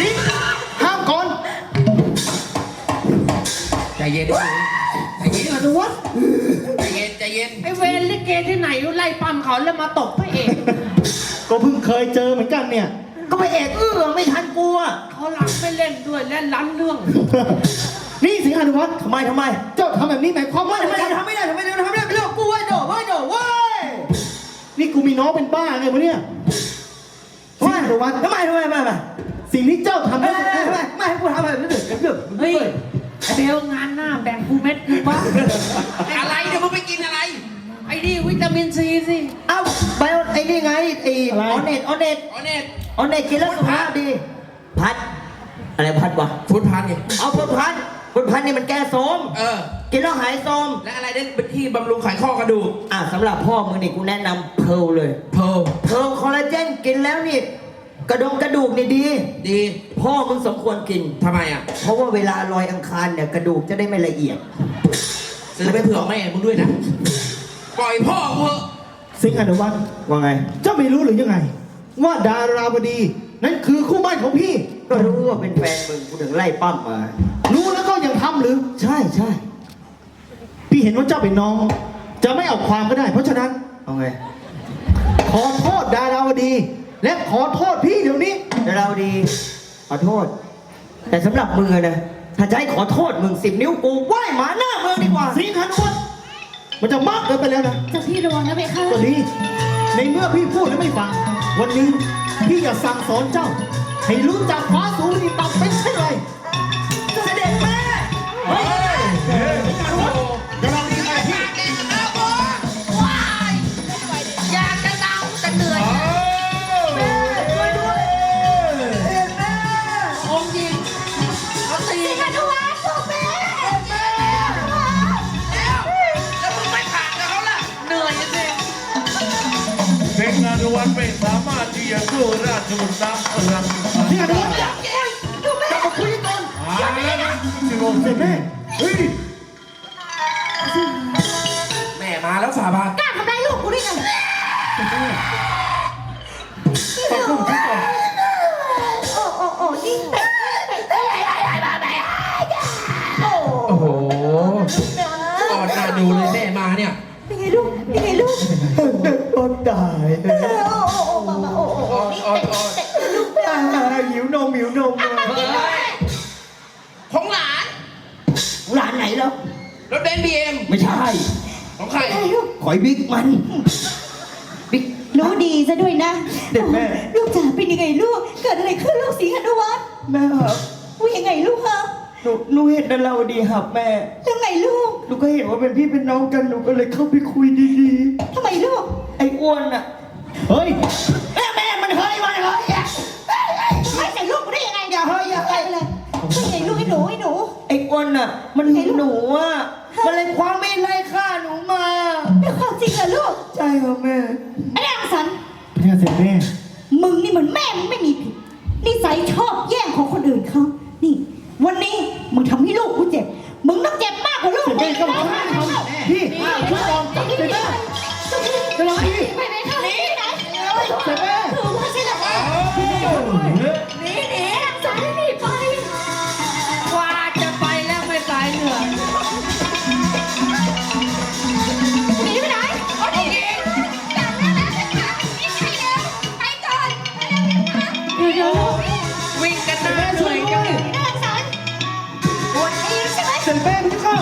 นี่ห้ามก่อนใจเย็นดิใจเย็นอนุวัฒน์ใจเย็นใจเย็นไอเวรลิเกที่ไหนไล่ปั๊มเขาแล้วมาตบพระเอกก็เพิ่งเคยเจอเหมือนกันเนี่ย ก็ไปเอกเอื้อไม่ทันกูอะเขาหลังไม่เล่นด้วยเล่นล้ำเรื่อง นี่สิงหานุวัฒน์ทำไมทำไม เจ้าทำแบบนี้หมายความว่าทำอะไมไรทำไม่ได้ทำไมทำไม่ได้เป็นเรื่องของกูไว้โดดไว้โดดเว้ยนี่กูมีน้องเป็นบ้าไงวะเนี่ยสิงหานุวัฒน์ทำไมทำไมทำไมทำไม สิ่งที่เจ้าทำทำไมไม่ได้ทำไมไม่ให้กูทำอะไรไม่ได้เรื่องเฮ้ยไอเบลงานหน้าแบ่งกูเม็ดนึงวะอะไรเดี๋ยวมึงไปกินอะไร ไอ้นี่วิตามินซีสิ เอ้าไปเอาไอ้นี่ไงไอ้ออนเน็ตออนเน็ตอ๋อเนี่ยออนเน็ตกินแล้วสุขภาพดี พัด อะไรพัดวะฟุตพันไงเอาพุทพันพุทพันนี่มันแก้โสมเออกินแล้วหายโสมและอะไรได้เป็นที่บำรุงไขข้อกระดูกอะสำหรับพ่อมึงนี่กูแนะนำเพร์ลเลยเพลเพร์ลคอลลาเจนกินแล้วนี่ กระดงกระดูกนี่ดี ดีพ่อมึงสมควรกิน ทำไมอะ เพราะว่าเวลาลอยอังคารเนี่ยกระดูกจะได้ไม่ละเอียด ซื้อไปเผื่อแม่มึงด้วยนะ ปล่อยพ่อกูเถอะสิงหานุวัฒน์ว่าไง เจ้าไม่รู้หรือยังไง ว่าดาราวดี นั่นคือคู่บ้านของพี่ ก็รู้ว่าเป็นแฟนมึงกูถึงไล่ปั้มมา รู้แล้วก็ยังทำหรือ ใช่ใช่พี่เห็นว่าเจ้าเป็นน้อง จะไม่เอาความก็ได้ เพราะฉะนั้น เอาไง ขอโทษดาราวดี และขอโทษพี่เดี๋ยวนี้แต่เราดีขอโทษ แต่สำหรับมึงอะนะถ้าจะให้ขอโทษมึงสิบนิ้วกูไหว้หมาหน้าเมืองดีกว่า สิงหานุวัฒน์มันจะมากเกินไปแล้วนะ เจ้าพี่ระวังนะเพคะก็ดีในเมื่อพี่พูดแล้วไม่ฟัง วันนี้พี่จะสั่งสอนเจ้า ให้รู้จักฟ้าสูงที่ต่ำเป็นเช่ สู้ราชบุตรน้ำเรังสิงหานุวัฒน์กลับมาคุยกันก่อนหาแล้วนะสิบหกเสร็จแม่เฮ้ยแม่มาแล้วฝ่าบาทกล้าทำร้ายลูกกูได้ไงฟังลูกฉันก่อนโอ้โอ้โอ้นี่เป็ดเป็ดเป็ดเป็ดเป็ดโอ้โอ้โหก่อนหน้าดูเลยแม่มาเนี่ยเป็นไงลูกเป็นไงลูกโดนด่าโไม่ใช่ ของใครไงลูกขอยบิ๊กมัน บิ๊ก รู้ดีซะด้วยนะเด็กแม่ ลูกจ๋าเป็นยังไงลูก เกิดอะไรขึ้นลูกสีหนุวัฒน์แม่ครับว่ายังไงลูกฮะหนูหนูเห็นดาราดีครับแม่แล้วไงลูกหนูก็เห็นว่าเป็นพี่เป็นน้องกันหนูก็เลยเข้าไปคุยดีทำไมลูก ๆ ไอ้อ้วนอะเฮ้ย ใช่ไหมเสร็จแม่พี่ข้า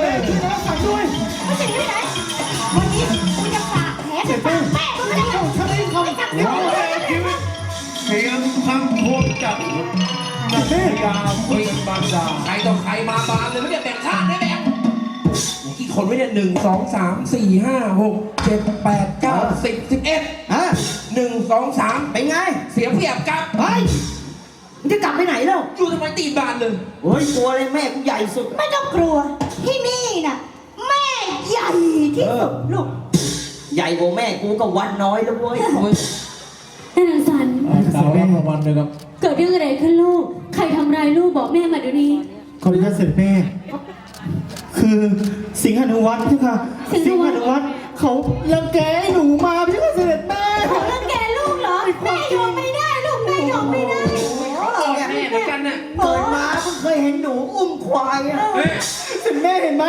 แม่ช่วยน้องฝันด้วยไม่ใช่หนีไปไหนวันนี้กูจะฝากแผลไปฝากแม่มึงไม่ได้ถูกฉันได้ทำจับหัวแรกชีวิตเพียงคำโคมจับนักพยาเพียงบางดาใครต่อใครมาบานเลยไม่ได้แบ่งชาติได้แบ่งกี่คนไว้เนี่ยหนึ่งสองสามสี่ห้าหกเจ็ดแปดเก้าสิบสิบเอ็ดฮะหนึ่งสองสามเป็นไง เสียเปรียบกับ จะกลับไปไหนแล้วอยู่ทำไมตีบานเลยเฮ้ยกลัวเลยแม่กูใหญ่สุด ไม่ต้องกลัว ที่นี่น่ะ แม่ใหญ่ที่สุดลูก ใหญ่กว่าแม่กูก็วันน้อยแล้วเว้ยนางสันดาวรับรางวัลเลยครับเกิดเรื่องอะไรขึ้นลูก ใครทำร้ายลูกบอกแม่มาเดี๋ยวนี้ ขออนุญาตเสร็จแม่ คือสิงหานุวัฒน์พี่ค่ะสิงสิงหาหานุนุวัวัฒฒน์น์เขาลังแกให้หนูมาพี่ ควายอะสิแม่เห็นไหม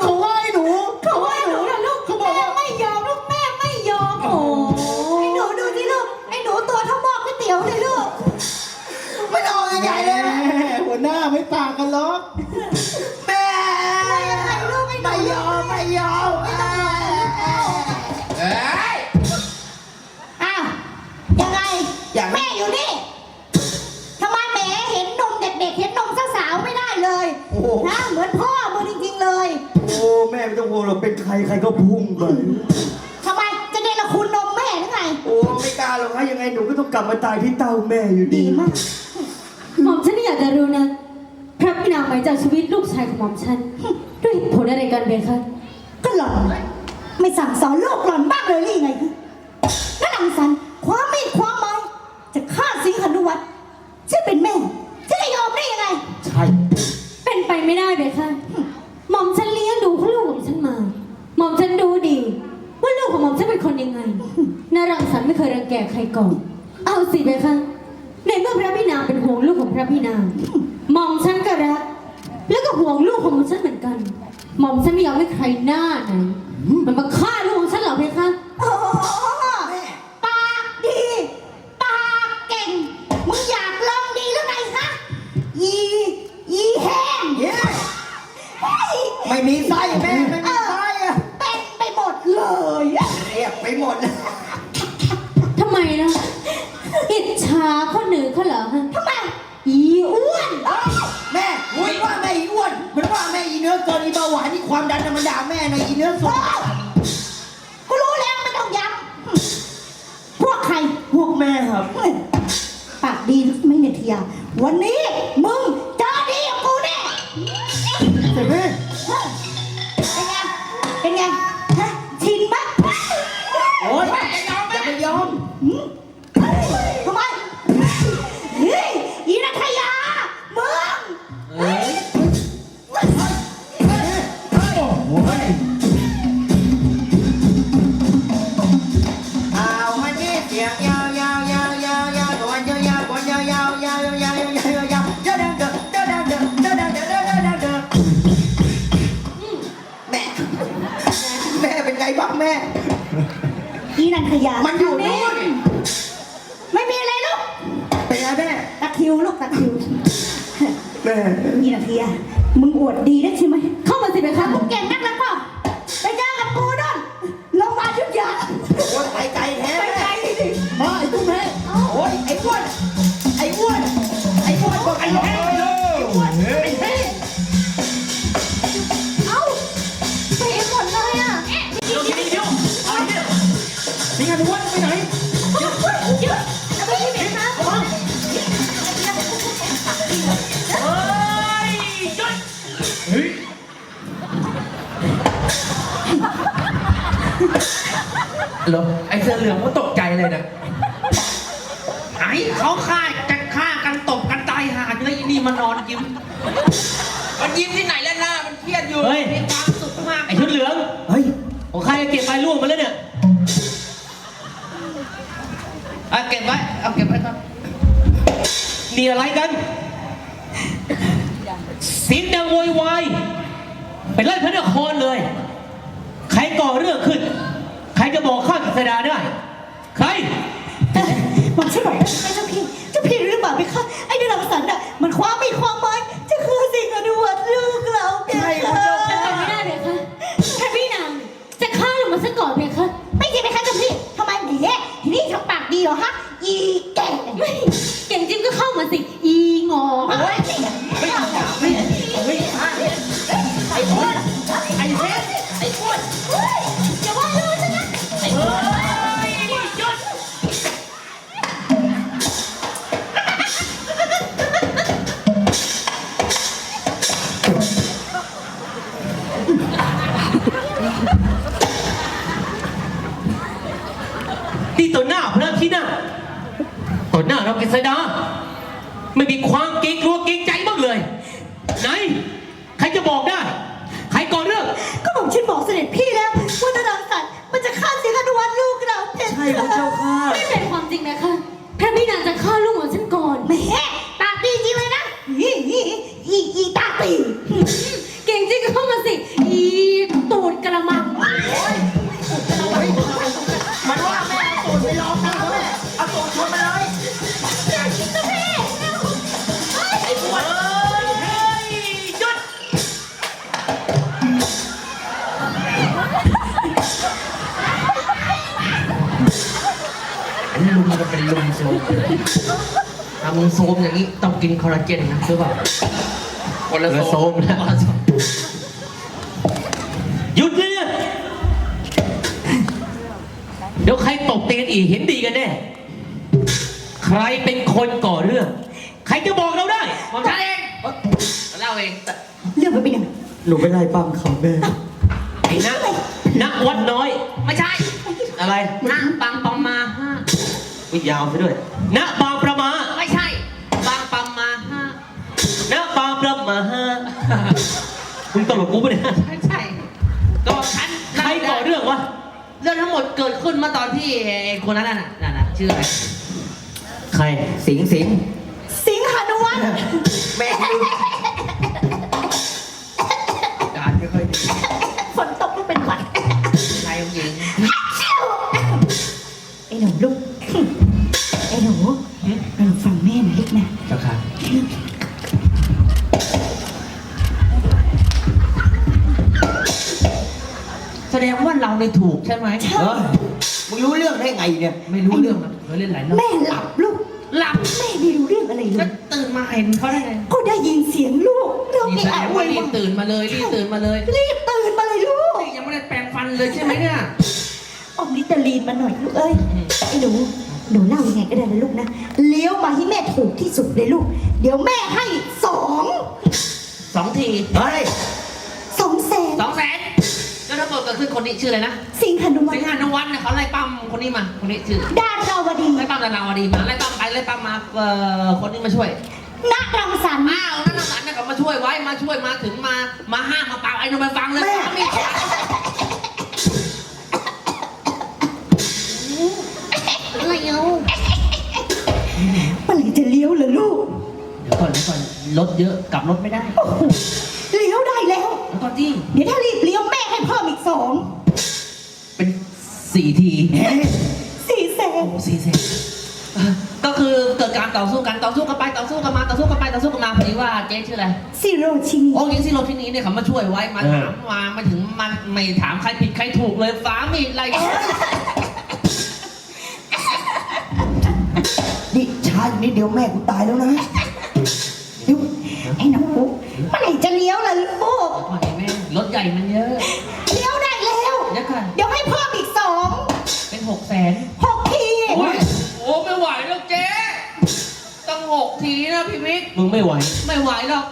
เขาว่าให้หนู เขาว่าหนูนะลูกเขาบอกแม่ว่า ไม่ยอมลูกแม่ไม่ยอมโอ้ไอ้หนูดูสิลูกไอ้หนูตัวเท่าหม้อก๋วยเตี๋ยวเลยลูกไม่ต้องใหญ่เลยแม่หัวหน้าไม่ต่างกันหรอก รอกเป็นใครใครก็พุ่งไปทำไมจะเนรคุณนมแม่หรือไง โอ้ไม่กล้าหรอกนะยังไงหนูก็ต้องกลับมาตายที่เต้าแม่อยู่ดีดีมากหม่อมฉันอยากจะรู้นะพระพี่นางหมายจากชีวิตลูกชายของหม่อมฉัน ด้วยเหตุผลอะไรกันเบคะก็หล่อนไม่สั่งสอนลูกหล่อนบ้างเลยหรือยังไงแล้วนังสันความมีดความไม้จะฆ่าสิงหนุวัตร ฉันเป็นคนยังไงนารังสรรค์ไม่เคยรังแกใครก่อน เอาสิไปคะในเมื่อพระพี่นางเป็นห่วงลูกของพระพี่นางหมอมฉันก็รักแล้วก็ห่วงลูกของม่อมฉันเหมือนกันหม่อมฉันไม่ยอมให้ใครหน้าไหนมันมาฆ่า อิจฉาคนอื่นเขาเหรอฮะทำไมอีอ้วนแม่มันว่าแม่อีอ้วนมันว่าแม่อีเนื้อเกินอีเบาหวานนี่ความดันธรรมดาแม่ในะอีเนื้อสดกูรู้แล้วไม่ต้องย้ำพวกใครพวกแม่ครับเฮ้ยปากดีไม่เนยทียาวันนี้มึง ไงบ้างแม่อีนันทยามัมันอยู่นู่นไม่มีอะไรลูกเป็นไงแม่ตะคริวลูกตะคริวแม่อีนันทยามึงอวดดีได้ใช่ไหมเข้ามาสิเบคะมึงเก่งนักแล้วก็ไปเจอกับกูนู่นโรงพยาบาลชุดยาโอ๊ยไปไกลแท้ไปแม่ไกลดิมาไอ้ตุ้มแม่โอ๊ยไอ้อ้วนไอ้อ้วนไอ้อ้วนบอกไอ้แห้งไอ้อ้วนไอ้แห้ เหรอไอเสื้อเหลืองก็ตกใจเลยนะไอ้เขาฆ่าจะฆ่ากันตบกันตายหาอยู่แล้วอีนี่มานอนยิ้มมันยิ้มที่ไหนแล้วหน้ามันเครียดอยู่เฮ้ย มีความสุขมากไอ้ชุดเหลือง เฮ้ยของใครเก็บใบร่วงมาแล้วเนี่ยเอาเก็บไว้เอาเก็บไว้ก่อนนี่อะไรกัน เสียงดังโวยวายเป็นไล่พระนครเลย ใครก่อเรื่องขึ้น ดาได้ ใคร มันใรื่องก็บอกฉันบอกเสด็จพี่แล้วว่าเดรังสันมันจะฆ่าสิ่งอนุวัตลูกเราเพชรใช่พระเจ้าค่ะ ไม่เป็นความจริงนะคะพระพี่นางจะฆ่าลูกของฉันก่อนแหม ลุงมันเป็นลุงโซมถ้ามึงโซมอย่างนี้ต้องกินคอลลาเจนนะคือเปล่าคนละโซมนะหยุดเลยเนี่ยเดี๋ยวใครตบตีกันอีกเห็นดีกันแน่ ใครเป็นคนก่อเรื่อง ใครจะบอกเราได้ผมฉันเองเล่าเองเรื่องมันเป็นยังไงหนูไม่ไล่ปั้มเขาแม่ไอ้นักนักวัดน้อย ไม่ใช่ อะไรหน้า วิยาวซะด้วยณบางประมาไม่ใช่ บางปัมมาห้าณบางประมามึงตลกกูปะเนี่ยไม่ใช่ ก็ฉันใครก่อเรื่องวะ เรื่องทั้งหมดเกิดขึ้นมาตอนที่ไอ้คนนั้นน่ะนั่นน่ะชื่ออะไรใคร สิงสิงสิงหานุวัฒน์ แม่ลื ดงว่าเราในถูกใช่ไหมใช่เฮ้ยมึงรู้เรื่องได้ไงเนี่ย ไม่รู้เรื่องนะเคยเล่นหลายรอบแม่หลับลูกหลับแม่ไม่รู้เรื่องอะไรเลก็ยตื่นมาเห็นเขาได้ไงก็ได้ยินเสียงลูกร้องนี่เอะแสดอะงโวว่ายวารีบยตื่นมาเลยรีบตื่นมาเลยรีบตื่นมาเลยลูก ยังไม่ได้แปรงฟันเลยใช่ไหมเนี่ยออกลิตาลีนมาหน่อยลูกเอ้ยไอ้หนูหนูเล่ายังไงก็ได้นะลูกนะเลี้ยวมาให้แม่ถูกที่สุดเลยลูก เดี๋ยวแม่ให้สองสองทีเฮ้ยสองแสนสองแสนแล้วถ้าเกิดเกิดขึ้นคนนี้ชื่ออะไรนะสิงหานุวัฒสิงน์หานุวัฒน์เนี่ยเขาไล่ปั้มคนนี้มา คนนี้ชื่อดาดาวดีไล่ปั้มดาราวดีมาไล่ปั้มไปไล่ปั้มมาเอ่อคนนี้มาช่วยณรังสรรค์อ้าวนั่นน่ะหลานเนี่ยก็มาช่วยไว้มาช่วยมาถึงมามาห้ามมาเปล่าไอ้หนุ่มไปฟังเลยฟังไม่ฟังอะไรเอาเมื่อไหร่จะเลี้ยวเหรอลูกเดี๋ยวก่อนเดี๋ยวก่อนรถเยอะกลับรถไม่ได้โอ้โหเลี้ยวได้แล้ว แล้วก่อนที่ เดี๋ยวถ้ารีบเลี้ยว ต่อสู้กันต่อสู้กันไปต่อสู้กันมาต่อสู้กันไปต่อสู้กันมาพอดีว่าเจ๊ชื่ออะไรซิโรชินีโอ้ยิงซิโรที่นี้เนี่ยเขามาช่วยไว้มาถามมามาถึงมันไม่ถามใครผิดใครถูกเลยฟ้ามีดอะไรนี่ช้าอยู่นิดเดียวแม่กูตายแล้วนะลูกไอ้หนูเมื่อไหร่จะเลี้ยวล่ะลูกก่อนแม่รถใหญ่มันเยอะ เลี้ยวได้แล้ว เดี๋ยวก่อนเดี๋ยวให้เพิ่มอีกสองเป็นหกแสน หกทีนะพี่มิกมึงไม่ไหว ไม่ไหวหรอก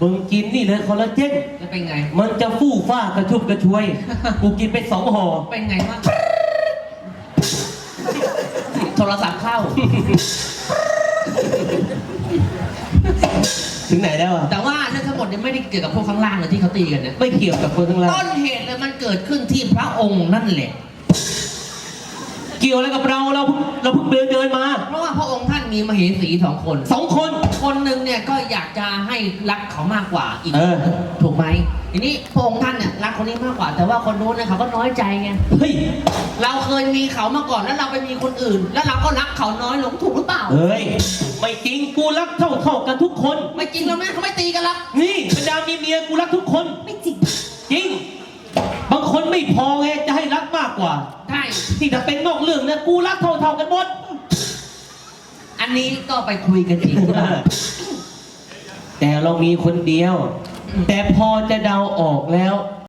มึงกินนี่เลยคอลลาเจน จะเป็นไง มันจะฟู่ฟ้ากระชุ่มกระชวย กูกินไปสองห่อ เป็นไงบ้างโทรศัพท์เข้า ถึงไหนแล้วอะ แต่ว่าเรื่องทั้งหมดเนี่ยไม่ได้เกี่ยวกับพวกข้างล่างเลยที่เขาตีกันเนี่ยไม่เกี่ยวกับคนทั้งหลายต้นเหตุเลยมันเกิดขึ้นที่พระองค์นั่นแหละ เกี่ยวอะไรกับเราเราเพิ่งเราเพิ่งเดินเดินมา เพราะว่าพระองค์ท่าน มีมเหสีสองคน สองคน คนหนึ่งเนี่ยก็อยากจะให้รักเขามากกว่าอีก เออ ถูกไหมทีนี้พระองค์ท่านเนี่ยรักคนนี้มากกว่า แต่ว่าคนนู้นเนี่ยเขาก็น้อยใจไง เฮ้ย เราเคยมีเขามาก่อนแล้วเราไปมีคนอื่น แล้วเราก็รักเขาน้อยลงถูกหรือเปล่า เฮ้ย ไม่จริงกูรักเท่าเท่ากันทุกคน ไม่จริงแล้วแม่เขาไม่ตีกันละนี่บรรดามีเมียกูรักทุกคน ไม่จริง จริง บางคนไม่พอไงจะให้รักมากกว่า ใช่ ที่จะเป็นนอกเรื่องเนี่ยกูรักเท่าเท่ากันหมด อันนี้ก็ไปคุยกันอีกว่าแต่เรามีคนเดียว แต่พอจะเดาออกแล้ว